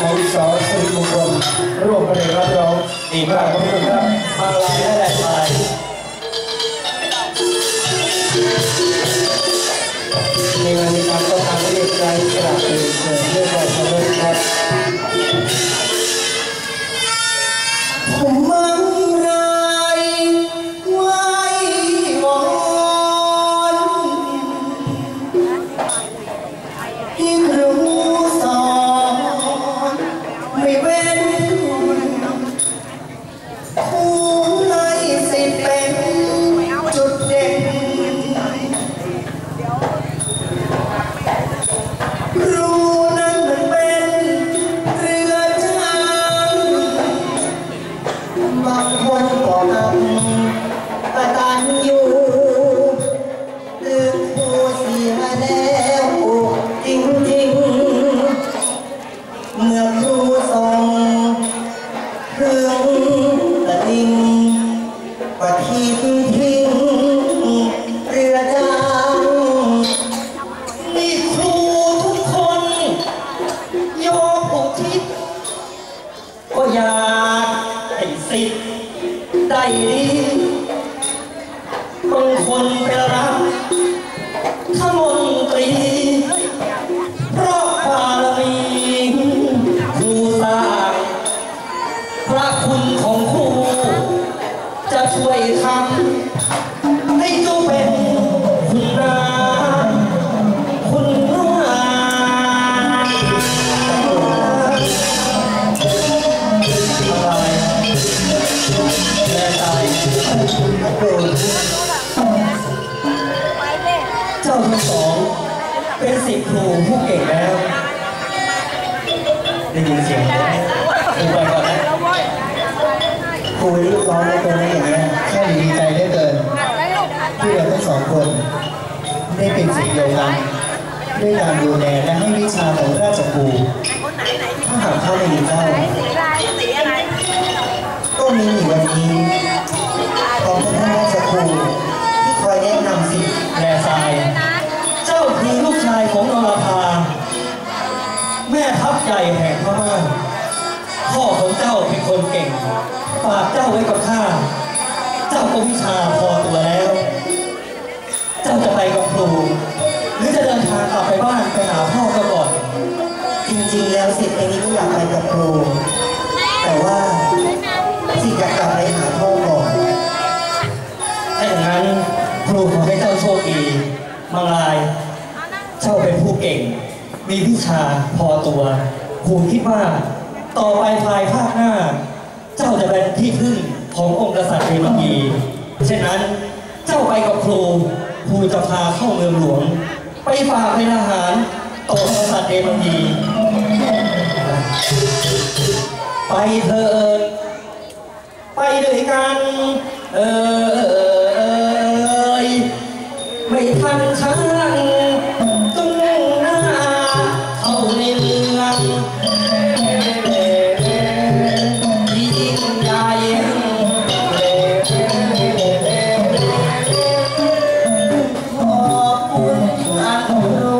ของสอสิริมงคลร่วมกันรับรองดีมากขอบคุณครับบางรายและแหลกลาย บางค บางคนไปรับขมนตรี เพราะบารมีครูสางพระคุณของครูจะช่วยทำให้เจ้าเป็นคุณนาคุณนาแหลกลายโปรดเจ้าทั้งสอง เป็นศิษย์ครูผู้เก่งแล้ว ได้ยินเสียงไหมครูไปก่อนนะครูรีบร้อนในตัวนี้อย่างเงี้ยแค่ดีใจได้เกินที่เราทั้งสองคน ได้เป็นสิ่งเดียวกันด้วยการดูแลและให้วิชาของราชครูถ้าหากเขาไม่มีเจ้าก็มีอยู่วันนี้ ใหญ่แห่งพม่าพ่อของเจ้าเป็นคนเก่ง ฝากเจ้าไว้กับข้า เจ้าก็วิชาพอตัวแล้ว เจ้าจะไปกับครูหรือจะเดินทางกลับไปบ้านไปหาพ่อก็ก่อน จริงๆ แล้วสิทธิ์เองนี่ก็อยากไปกับครู แต่ว่าสิทธิ์อยากกลับไปหาพ่อก่อน ถ้าอย่างนั้นครูขอให้เจ้าโชคดีมังลาย เจ้าเป็นผู้เก่ง มีวิชาพอตัว คุณคิดว่าต่อไปภายภาคหน้า เจ้าจะเป็นที่พึ่งขององค์กษัตริย์เทวดีเช่นนั้นเจ้าไปกับครูครูจะพาเข้าเมืองหลวง ไปฝากเป็นอาหารต่อกษัตริย์เทวดีไปเธอไปด้วยกันเออไม่ทันครั้ง Oh.